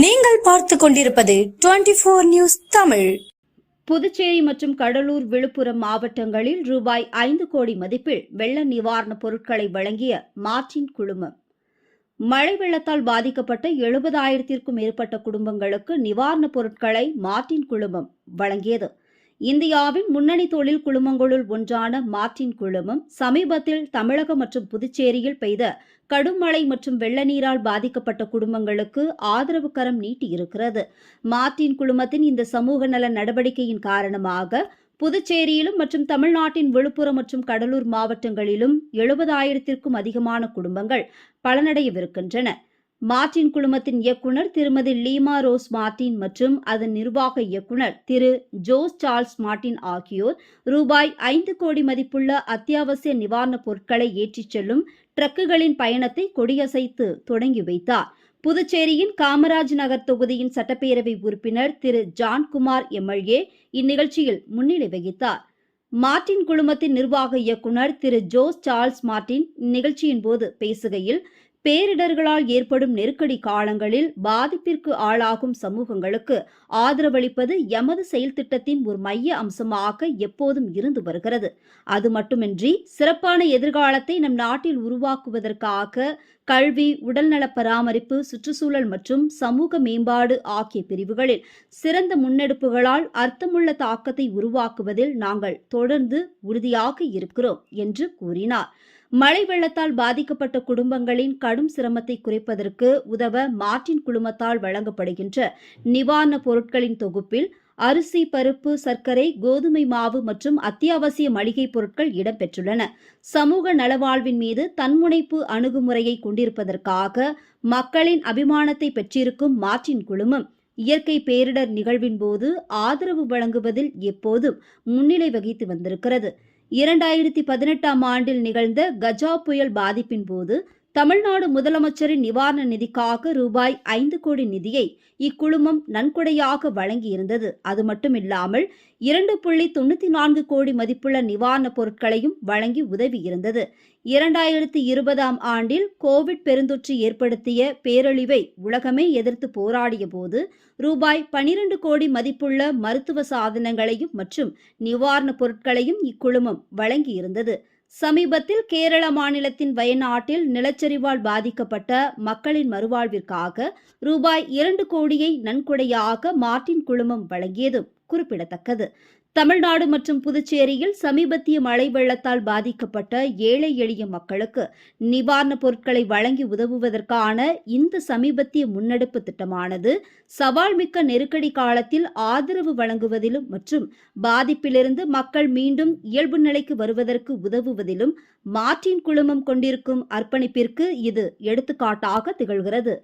நீங்கள் பார்த்து கொண்டிருப்பது twenty four news Tamil. Puducherry மற்றும் கடலூர் விழுப்புரம் மாவட்டங்களில் ரூபாய் ஐந்து கோடி மதிப்பில் வெள்ள நிவாரணப் பொருட்களை வழங்கிய மார்டின் குழுமம். மழை வெள்ளத்தால் பாதிக்கப்பட்ட எழுபதாயிரத்திற்கும் மேற்பட்ட குடும்பங்களுக்கு நிவாரணப் பொருட்களை மார்டின் குழுமம் வழங்கியது. இந்தியாவின் முன்னணி தொழில் குழுமங்களுள் ஒன்றான மார்டின் குழுமம் சமீபத்தில் தமிழகம் மற்றும் புதுச்சேரியில் பெய்த கடும் மழை மற்றும் வெள்ள நீரால் பாதிக்கப்பட்ட குடும்பங்களுக்கு ஆதரவு கரம் நீட்டியிருக்கிறது. மார்டின் குழுமத்தின் இந்த சமூக நல நடவடிக்கையின் காரணமாக புதுச்சேரியிலும் மற்றும் தமிழ்நாட்டின் விழுப்புரம் மற்றும் கடலூர் மாவட்டங்களிலும் எழுபதாயிரத்திற்கும் அதிகமான குடும்பங்கள் பலனடையவிருக்கின்றன. மார்டின் குழுமத்தின் இயக்குனர் திருமதி லீமா ரோஸ் மார்டின் மற்றும் அதன் நிர்வாக இயக்குனர் திரு ஜோஸ் சார்ல்ஸ் மார்டின் ஆகியோர் ரூபாய் ஐந்து கோடி மதிப்புள்ள அத்தியாவசிய நிவாரணப் பொருட்களை ஏற்றிச் செல்லும் ட்ரக்குகளின் பயணத்தை கொடியசைத்து தொடங்கி வைத்தார். புதுச்சேரியின் காமராஜ் நகர் தொகுதியின் சட்டப்பேரவை உறுப்பினர் திரு ஜான்குமார் எம்எல்ஏ இந்நிகழ்ச்சியில் முன்னிலை வகித்தார். மார்டின் குழுமத்தின் நிர்வாக இயக்குனர் திரு ஜோஸ் சார்ல்ஸ் மார்டின் இந்நிகழ்ச்சியின் போது பேசுகையில் பேரிடர்களால் ஏற்படும் நெருக்கடி காலங்களில் பாதிப்பிற்கு ஆளாகும் சமூகங்களுக்கு ஆதரவளிப்பது எமது செயல் திட்டத்தின் ஒரு மைய அம்சமாக எப்போதும் இருந்து வருகிறது. அது மட்டுமின்றி சிறப்பான எதிர்காலத்தை நம் நாட்டில் உருவாக்குவதற்காக கல்வி உடல்நல பராமரிப்பு சுற்றுச்சூழல் மற்றும் சமூக மேம்பாடு ஆகிய பிரிவுகளில் சிறந்த முன்னெடுப்புகளால் அர்த்தமுள்ள தாக்கத்தை உருவாக்குவதில் நாங்கள் தொடர்ந்து உறுதியாக இருக்கிறோம் என்று கூறினார். மழை வெள்ளத்தால் பாதிக்கப்பட்ட குடும்பங்களின் கடும் சிரமத்தை குறைப்பதற்கு உதவ மார்டின் குழுமத்தால் வழங்கப்படுகின்ற நிவாரணப் பொருட்களின் தொகுப்பில் அரிசி பருப்பு சர்க்கரை கோதுமை மாவு மற்றும் அத்தியாவசிய மளிகைப் பொருட்கள் இடம்பெற்றுள்ளன. சமூக நலவாழ்வின் மீது தன்முனைப்பு அணுகுமுறையை கொண்டிருப்பதற்காக மக்களின் அபிமானத்தை பெற்றிருக்கும் மாற்றின் குழுமம் இயற்கை பேரிடர் நிகழ்வின் போது ஆதரவு வழங்குவதில் எப்போதும் முன்னிலை வகித்து வந்திருக்கிறது. இரண்டாயிரத்தி பதினெட்டாம் ஆண்டில் நிகழ்ந்த கஜா புயல் பாதிப்பின் போது தமிழ்நாடு முதலமைச்சரின் நிவாரண நிதிக்காக ரூபாய் ஐந்து கோடி நிதியை இக்குழுமம் நன்கொடையாக வழங்கியிருந்தது. அது மட்டுமில்லாமல் இரண்டு புள்ளி தொண்ணூற்றி நான்கு கோடி மதிப்புள்ள நிவாரணப் பொருட்களையும் வழங்கி உதவியிருந்தது. இரண்டாயிரத்தி இருபதாம் ஆண்டில் கோவிட் பெருந்தொற்று ஏற்படுத்திய பேரழிவை உலகமே எதிர்த்து போராடிய போது ரூபாய் பனிரெண்டு கோடி மதிப்புள்ள மருத்துவ சாதனங்களையும் மற்றும் நிவாரணப் பொருட்களையும் இக்குழுமம் வழங்கியிருந்தது. சமீபத்தில் கேரள மாநிலத்தின் வயநாட்டில் நிலச்சரிவால் பாதிக்கப்பட்ட மக்களின் மறுவாழ்விற்காக ரூபாய் இரண்டு கோடியை நன்கொடையாக மார்டின் குழுமம் வழங்கியதும் குறிப்பிடத்தக்கது. தமிழ்நாடு மற்றும் புதுச்சேரியில் சமீபத்திய மழை வெள்ளத்தால் பாதிக்கப்பட்ட ஏழை எளிய மக்களுக்கு நிவாரணப் பொருட்களை வழங்கி உதவுவதற்கான இந்த சமீபத்திய முன்னெடுப்பு திட்டமானது சவால் மிக்க நெருக்கடி காலத்தில் ஆதரவு வழங்குவதிலும் மற்றும் பாதிப்பிலிருந்து மக்கள் மீண்டும் இயல்பு நிலைக்கு வருவதற்கு உதவுவதிலும் மாற்றின் குழுமம் கொண்டிருக்கும் அர்ப்பணிப்பிற்கு இது எடுத்துக்காட்டாக திகழ்கிறது.